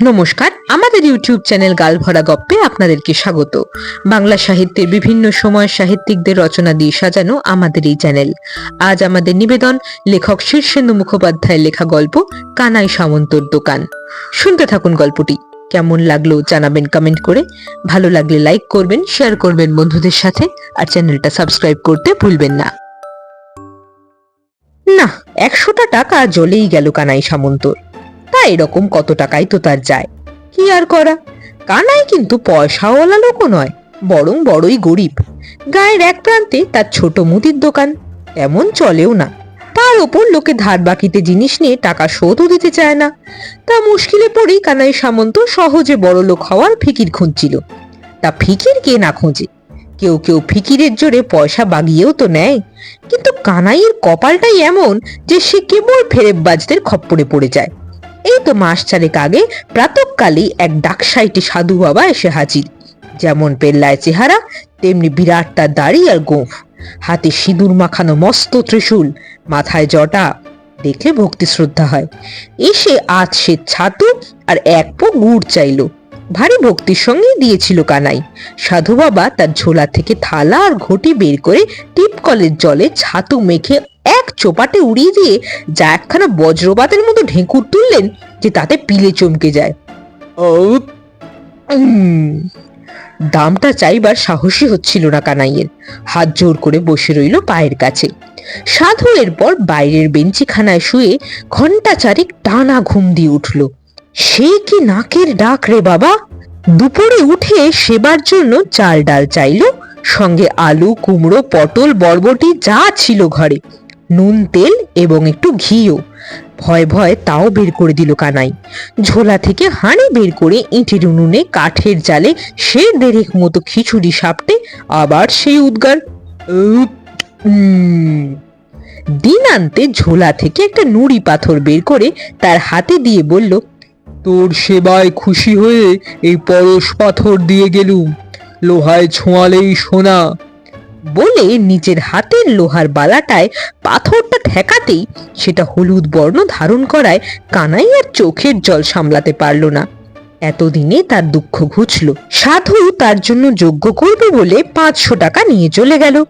নমস্কার, আমাদের YouTube channel গালভরা গপ্পে আপনাদেরকে স্বাগত। বাংলা সাহিত্যের বিভিন্ন সময় সাহিত্যিকদের রচনা দিয়ে সাজানো আমাদের এই চ্যানেল। আজ আমাদের নিবেদন, লেখক শীর্ষেন্দু মুখোপাধ্যায়ের লেখা গল্প, কানাই সামন্তর দোকান। শুনতে থাকুন গল্পটি। কেমন লাগল জানাবেন কমেন্ট করে। ভালো লাগলে লাইক করবেন, শেয়ার করবেন বন্ধুদের সাথে, আর চ্যানেলটা সাবস্ক্রাইব করতে ভুলবেন না। না, একশোটা টাকা জলেই গেল কানাই সামন্তর। তা এরকম কত টাকাই তো তার যায়। কি আর করা? কানাই কিন্তু পয়সাওয়ালা লোকও নয়, বরং বড়ই গরিব। গায়ের এক প্রান্তে তার ছোট মুদির দোকান তেমন চলেও না। তার ওপর লোকে ধার বাকিতে জিনিস নিয়ে টাকা শোধও দিতে চায় না। তা মুশকিলে পড়েই কানাই সামন্ত সহজে বড় লোক হওয়ার ফিকির খুঁজছিল। তা ফিকির কে না খোঁজে? কেউ কেউ ফিকিরের জোরে পয়সা বাগিয়েও তো নেয়। কিন্তু কানাইয়ের কপালটাই এমন যে সে কেবল ফেরেববাজদের খপ্পরে পড়ে যায়। এই তো মাস চারেক আগে প্রাতকালে এক ডাকসাইটি সাধু বাবা এসে হাজির। যেমন পেল্লায় চেহারা, তেমনি বিরাট তার দাড়ি আর গোঁফ। হাতে সিঁদুর মাখানো মস্ত ত্রিশূল, মাথায় জটা দেখলে ভক্তি শ্রদ্ধা হয়। এসে আজ সে ছাতু আর এক পো গুড় চাইলো। ভারী ভক্তির সঙ্গে দিয়েছিল কানাই। সাধু বাবা তার ঝোলা থেকে থালা আর ঘটি বের করে টিপকলের জলে ছাতু মেখে এক চোপাটে উড়িয়ে দিয়ে যা একখানা বজ্রপাতের মতো ঢেঁকুর তুললেন যে তাতে পিলে চমকে যায়। দামটা চাইবার সাহসী হচ্ছিল না কানাইয়ের। হাত জোর করে বসে রইল পায়ের কাছে। সাধু এরপর বাইরের বেঞ্চিখানায় শুয়ে ঘণ্টা চারেক টানা ঘুম দিয়ে উঠল। সে কি নাকের ডাক রে বাবা? দুপুরে উঠে সেবার জন্য চাল ডাল চাইল সঙ্গে আলু কুমড়ো পটল বরবটি যা ছিল ঘরে। নুন তেল এবং একটু ঘিও। ভয় ভয় তাও বের করে দিল কানাই। ঝোলা থেকে হাঁড়ি বের করে ইঁটের উনুনে কাঠের জালে সে দেড়েক মতো খিচুড়ি সাপটে আবার সেই উদ্গার। দিন আনতে ঝোলা থেকে একটা নুড়ি পাথর বের করে তার হাতে দিয়ে বলল, তোর সেবায় খুশি হয়ে এই পরশ পাথর দিয়ে গেলুম। লোহায় ছোঁয়ালেই সোনা। বলে নিজের হাতের লোহার বালাটায় পাথরটা ঠেকাতেই সেটা হলুদ বর্ণ ধারণ করায় কানাই আর চোখের জল সামলাতে পারল না। এতদিনে তার দুঃখ ঘুচল। সাধু তার জন্য যোগ্য করবে বলে পাঁচশো টাকা নিয়ে চলে গেল।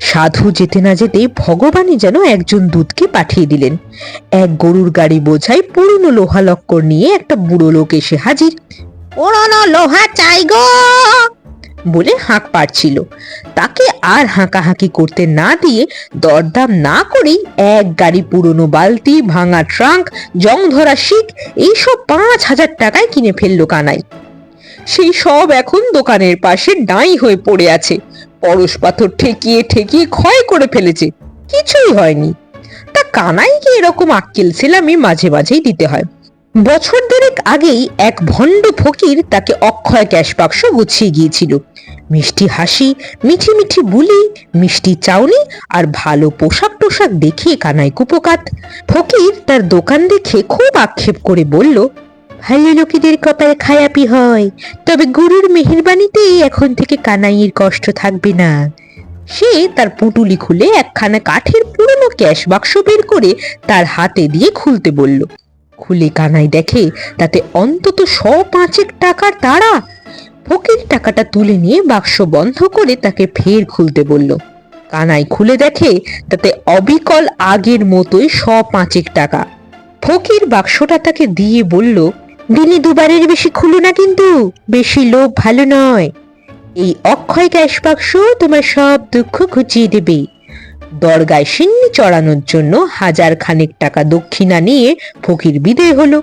সাধু যেতে না যেতে ভগবানই যেন একজন দূতকে পাঠিয়ে দিলেন। এক গরুর গাড়ি বোঝাই পুরনো লোহা লক্কর নিয়ে একটা বুড়ো লোক এসে হাজির। পুরনো লোহা চাই গো! বলে হাঁক পাড়ছিল। তাকে আর হাঁকাহাঁকি করতে না দিয়ে দরদাম না করেই এক গাড়ি পুরনো বালতি, ভাঙা ট্রাঙ্ক জং ধরা শিক এইসব পাঁচ হাজার টাকায় কিনে ফেলল কানাই। সেই সব এখন দোকানের পাশে ডাঁই হয়ে পড়ে আছে। পরশ পাথর ঠেকিয়ে ঠেকিয়ে ক্ষয় করে ফেলেছে। কিছুই হয়নি। তা কানাইকে এরকম আক্কেল সেলামি মাঝে মাঝেই দিতে হয়। বছর দেড়েক আগেই এক ভণ্ড ফকির তাকে অক্ষয় ক্যাশ বাক্স গুছিয়ে গিয়েছিল। মিষ্টি হাসি, মিঠি মিঠি বুলি, মিষ্টি চাউনি আর ভালো পোশাক টোশাক দেখিয়ে কানাই কুপোকাত। ফকির তার দোকান দেখে খুব আক্ষেপ করে বলল, ভালো লোকেদের কপালে খায়াপি হয়, তবে গুরুর মেহেরবানিতে এখন থেকে কানাইয়ের কষ্ট থাকবে না। সে তার পুটুলি খুলে একখানা কাঠের পুরনো ক্যাশ বাক্স বের করে তার হাতে দিয়ে খুলতে বলল খুলে কানাই দেখে, তাতে অন্তত শ পাঁচেক টাকার তাড়া। ফকির টাকাটা তুলে নিয়ে বাক্স বন্ধ করে তাকে ফের খুলতে বলল। কানাই খুলে দেখে, তাতে অবিকল আগের মতোই শ পাঁচেক টাকা। ফকির বাক্সটা তাকে দিয়ে বলল, দিনে দুবারের বেশি খুলো না কিন্তু, বেশি লোভ ভালো নয়। এই অক্ষয় ক্যাশ বাক্স তোমার সব দুঃখ ঘুচিয়ে দেবে। দরগায় সিন্নি চড়ানোর জন্য হাজার খানেক টাকা দক্ষিণা নিয়ে ফকির বিদেয় হলো।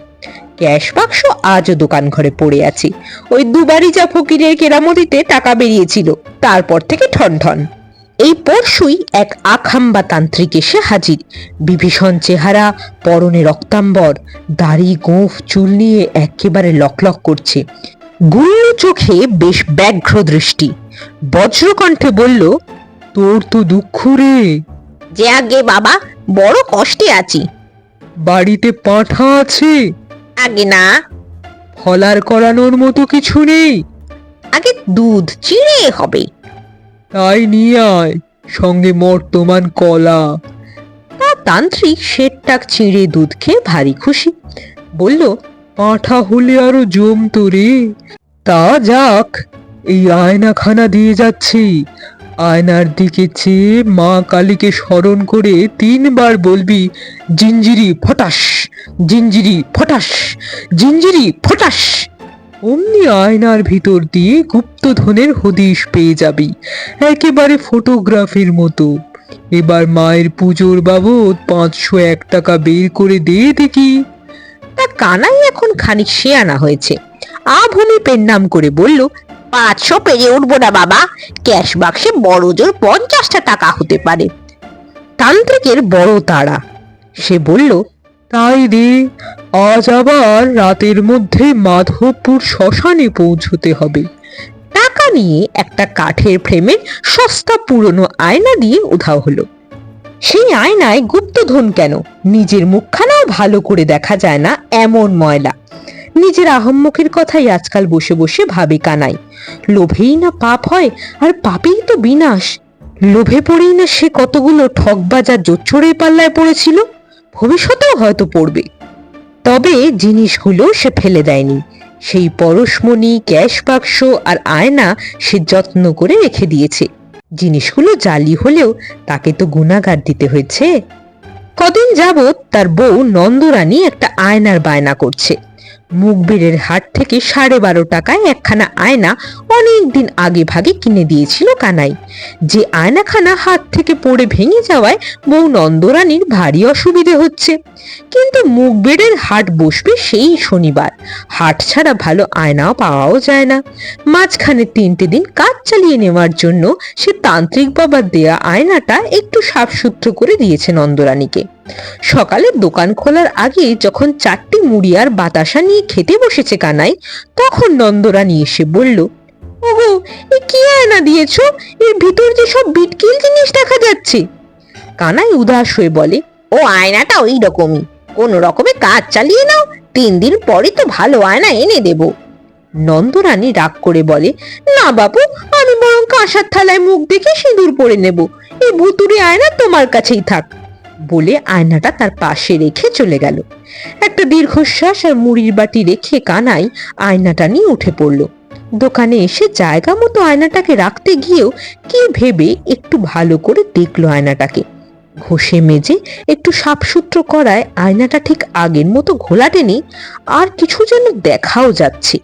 ক্যাশ বাক্স আজও দোকান ঘরে পড়ে আছে। ওই দুবারই যা ফকিরের কেরামতিতে টাকা বেরিয়েছিল, তারপর থেকে ঠন ঠন। এই পরশুই এক আখাম্বা তান্ত্রিক এসে হাজির। বিভীষণ চেহারা, পরনে রক্তাম্বর, দাড়ি, গোঁফ, চুল নিয়ে একেবারে লকলক করছে। গুল্ল চোখে বেশ ব্যাঘ্র দৃষ্টি। বজ্রকণ্ঠে বলল তোর তো দুঃখ রে। যে আগে বাবা বড় কষ্টে আছি। বাড়িতে পাঁঠা আছে। আগে না। ফলার করানোর মতো কিছু নেই। আগে দুধ চিড়ে হবে। তাই নিয়ে আয় সঙ্গে মর্তমান কলা। তা তান্ত্রিক শেরটাক চিঁড়ে দুধ খেয়ে ভারী খুশি। বলল পাঁঠা হলে আরও জমতো রে। তা যাক এই আয়নাখানা দিয়ে যাচ্ছি। আয়নার দিকে চেয়ে মা কালীকে স্মরণ করে তিনবার বলবি, জিঞ্জিরি ফটাস জিঞ্জিরি ফটাস জিঞ্জিরি ফটাস। অমনি আয়নার ভিতর দিয়ে গুপ্তধনের হদিশ পেয়ে যাবি, একেবারে ফটোগ্রাফির মতো। এবার মায়ের পুজোর বাবদ পাঁচশো এক টাকা বের করে দে দেখি। তা কানাই এখন খানিক শেয়ানা হয়েছে। আভূমি পেন নাম করে বলল পাঁচশো পেরে উঠবো না বাবা। ক্যাশ বাক্সে বড় জোর পঞ্চাশটা টাকা হতে পারে। তান্ত্রিকের বড় তাড়া। সে বলল তাই রে আজ আবার রাতের মধ্যে মাধবপুর শ্মশানে পৌঁছতে হবে। টাকা নিয়ে একটা কাঠের ফ্রেমের সস্তা পুরনো আয়না দিয়ে উধাও হলো। সেই আয়নায় গুপ্তধন কেন? নিজের মুখখানাও ভালো করে দেখা যায় না এমন ময়লা। নিজের আহম্মকের কথাই আজকাল বসে বসে ভাবে কানাই। লোভেই না পাপ হয়, আর পাপেই তো বিনাশ। লোভে পড়েই না সে কতগুলো ঠকবাজার জোচ্ছড়ের পাল্লায় পড়েছিল, ভবিষ্যতেও হয়তো পড়বে। তবে জিনিসগুলো সে ফেলে দেয়নি। সেই পরশমণি, ক্যাশ বাক্স আর আয়না সে যত্ন করে রেখে দিয়েছে। জিনিসগুলো জালি হলেও তাকে তো গুণাগার দিতে হয়েছে। কদিন যাবৎ তার বউ নন্দরানী একটা আয়নার বায়না করছে। মুখবিরের হাট থেকে সাড়ে বারো টাকায় একখানা আয়না অনেক দিন আগে ভাগে কিনে দিয়েছিল কানাই। যে আয়নাখানা হাত থেকে পড়ে ভেঙে যাওয়ায় বউ নন্দরানীর ভারী অসুবিধে হচ্ছে। কিন্তু মুখবেড়ের হাট বসবে সেই শনিবার। হাট ছাড়া ভালো আয়নাও পাওয়াও যায় না। মাঝখানে তিনটে দিন কাজ চালিয়ে নেওয়ার জন্য সে তান্ত্রিক বাবার দেয়া আয়নাটা একটু সাফসুত্র করে দিয়েছে নন্দরানীকে। সকালে দোকান খোলার আগে যখন চারটি মুড়ি আর বাতাসা নিয়ে খেতে বসেছে কানাই, তখন নন্দরানী এসে বলল, ওগো, এ কি আয়না দিয়েছ? এর ভিতর যে সব বিটকিল জিনিস দেখা যাচ্ছে। কানাই উদাস হয়ে বলে, ও আয়নাটা ওই রকমই। কোন রকমে কাজ চালিয়ে নাও, তিন দিন পরে তো ভালো আয়না এনে দেব। নন্দরানী রাগ করে বলে, না বাবু আমি বরং কাঁসার থালায় মুখ দেখে সিঁদুর পরে নেব। এই ভুতুরে আয়না তোমার কাছেই থাক। বলে আয়নাটা তার পাশে রেখে চলে গেল। একটা দীর্ঘশ্বাস আর মুড়ির বাটি রেখে কানাই আয়নাটা নিয়ে উঠে পড়ল। দোকানে এসে জায়গা মতো আয়নাটাকে রাখতে গিয়েও কি ভেবে একটু ভালো করে দেখল আয়নাটাকে। ঘষে মেজে একটু সাফসূত্র করায় আয়নাটা ঠিক আগের মতো ঘোলাটে নেই আর কিছু যেন দেখাও যাচ্ছে।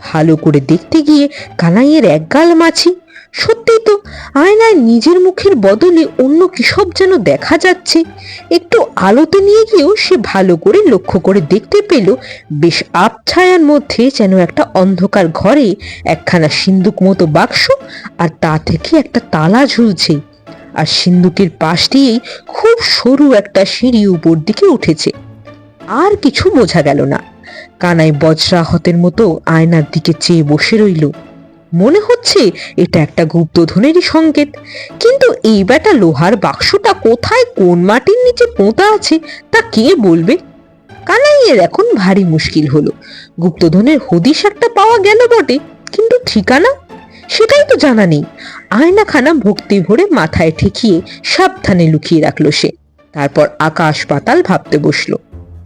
ভালো করে দেখতে গিয়ে কানাইয়ের একগাল মাছি সত্যিই তো আয়নায় নিজের মুখের বদলে অন্য কিসব যেন দেখা যাচ্ছে? একটু আলোতে নিয়ে গিয়েও সে ভালো করে লক্ষ্য করে দেখতে পেল, বেশ আবছায়ার মধ্যে যেন একটা অন্ধকার ঘরে একখানা সিন্দুক মতো বাক্স আর তা থেকে একটা তালা ঝুলছে। আর সিন্দুকের পাশ দিয়েই খুব সরু একটা সিঁড়ি উপর দিকে উঠেছে। আর কিছু বোঝা গেল না। কানাই বজ্রাহতের মতো আয়নার দিকে চেয়ে বসে রইল। মনে হচ্ছে এটা একটা গুপ্তধনেরই সংকেত। কিন্তু এই বেটা লোহার বাক্সটা কোথায়, কোন মাটির নিচে পোঁতা আছে, তা কে বলবে? কানাইয়ের এখন ভারী মুশকিল হলো। গুপ্তধনের হদিশ একটা পাওয়া গেল বটে, কিন্তু ঠিকানা? সেটাই তো জানা নেই। আয়নাখানা ভক্তি ভরে মাথায় ঠেকিয়ে সাবধানে লুকিয়ে রাখল সে। তারপর আকাশ পাতাল ভাবতে বসল।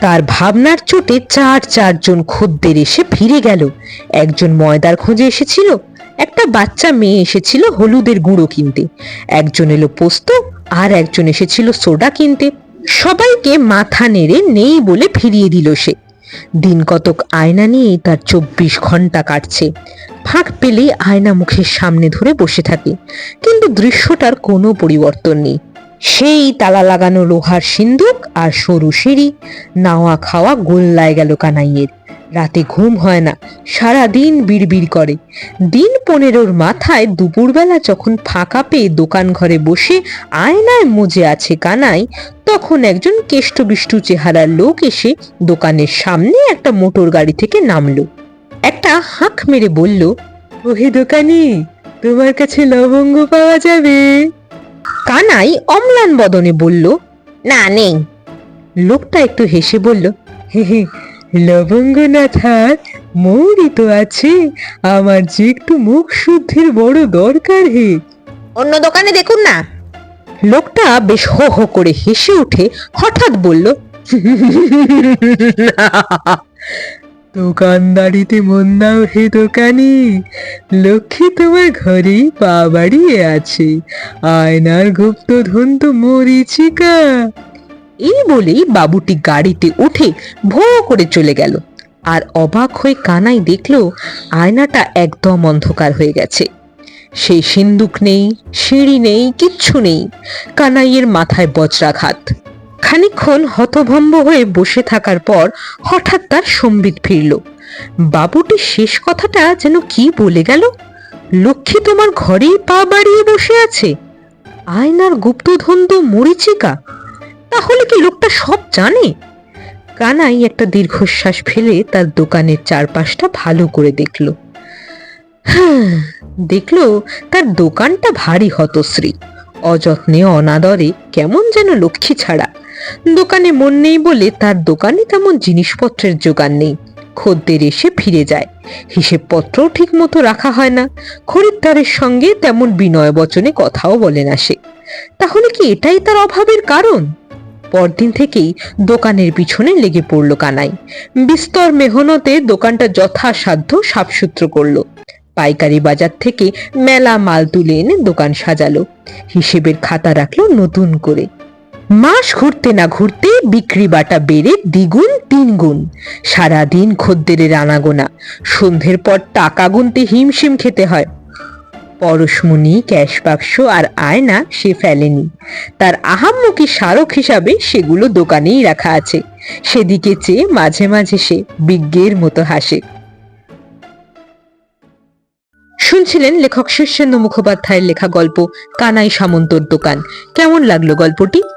তার ভাবনার চোটে চার চারজন খদ্দের এসে ফিরে গেল। একজন ময়দার খোঁজে এসেছিল একটা বাচ্চা মেয়ে এসেছিল হলুদের গুঁড়ো কিনতে। একজন এলো পোস্ত আর একজন এসেছিল সোডা কিনতে। সবাইকে মাথা নেড়ে নেই বলে ফিরিয়ে দিল সে। দিন কতক আয়না নিয়েই তার চব্বিশ ঘণ্টা কাটছে। ফাঁক পেলেই আয়না মুখের সামনে ধরে বসে থাকে। কিন্তু দৃশ্যটার কোনো পরিবর্তন নেই। সেই তালা লাগানো লোহার সিন্দুক আর সরু সিঁড়ি। নাওয়া খাওয়া গোল্লায় গেল কানাইয়ের। রাতে ঘুম হয় না, সারা দিন বিড়বিড় করে। দিন পনেরোর মাথায় দুপুরবেলা যখন ফাঁকা পেয়ে দোকান ঘরে বসে আয়নায় মজে আছে কানাই, তখন একজন কেষ্টবিষ্টু চেহারার লোক এসে দোকানের সামনে একটা মোটর গাড়ি থেকে নামলো। একটা হাঁক মেরে বলল, ওহে দোকানি, তোমার কাছে লবঙ্গ পাওয়া যাবে? কানাই অম্লান বদনে বলল না নেই। লোকটা একটু হেসে বলল হে হে লবঙ্গ না থাক মৌরি তো আছে। আমার যে একটু মুখ শুদ্ধির বড় দরকার হে। অন্য দোকানে দেখুন না। লোকটা বেশ হো হো করে হেসে উঠে হঠাৎ বলল দোকানদারিতে মন দাও হে দোকানি। লক্ষ্মী তোমার ঘরেই পা বাড়িয়ে আছে। আয়নার গুপ্ত ধন তো মরিচিকা। এই বলেই বাবুটি গাড়িতে উঠে ভো করে চলে গেল। আর অবাক হয়ে কানাই দেখল আয়নাটা একদম অন্ধকার হয়ে গেছে। সেই সিন্দুক নেই, সিঁড়ি নেই, কিচ্ছু নেই। কানাইয়ের মাথায় বজ্রাঘাত। খানিকক্ষণ হতভম্ব হয়ে বসে থাকার পর হঠাৎ তার সম্বিত ফিরল। বাবুটি শেষ কথাটা যেন কি বলে গেল? লক্ষ্মী তোমার ঘরেই পা বাড়িয়ে বসে আছে। আয়নার গুপ্তধন তো মরিচিকা। তাহলে কি লোকটা সব জানে? কানাই একটা দীর্ঘশ্বাস ফেলে তার দোকানের চারপাশটা ভালো করে দেখল। হ্যাঁ দেখল তার দোকানটা ভারী হতশ্রী। অযত্নে অনাদরে কেমন যেন লক্ষ্মী ছাড়া। দোকানে মন নেই বলে তার দোকানে তেমন জিনিসপত্রের জোগান নেই। খদ্দের এসে ফিরে যায়। হিসেবপত্রও ঠিক মতো রাখা হয় না। খরিদ্দারের সঙ্গে তেমন বিনয় বচনে কথাও বলে না সে। তাহলে কি এটাই তার অভাবের কারণ? পরদিন থেকেই দোকানের পিছনে লেগে পড়ল কানাই। বিস্তর মেহনতে দোকানটা যথাসাধ্য সাফসূত্র করল। পাইকারি বাজার থেকে মেলা মাল তুলে এনে দোকান সাজালো। হিসেবের খাতা রাখল নতুন করে। মাস ঘুরতে না ঘুরতে বিক্রি বাটা বেড়ে দ্বিগুণ, তিনগুণ। সারাদিন খদ্দেরের আনাগোনা সন্ধ্যের পর টাকা গুনতে হিমশিম খেতে হয়। পরশমণি, ক্যাশ বাক্স আর আয়না সে ফেলেনি। তার আহাম্মকি স্মারক হিসাবে সেগুলো দোকানেই রাখা আছে। সেদিকে চেয়ে মাঝে মাঝে সে বিজ্ঞের মতো হাসে। শুনছিলেন লেখক শীর্ষেন্দু মুখোপাধ্যায়ের লেখা গল্প কানাই সামন্তর দোকান। কেমন লাগল গল্পটি?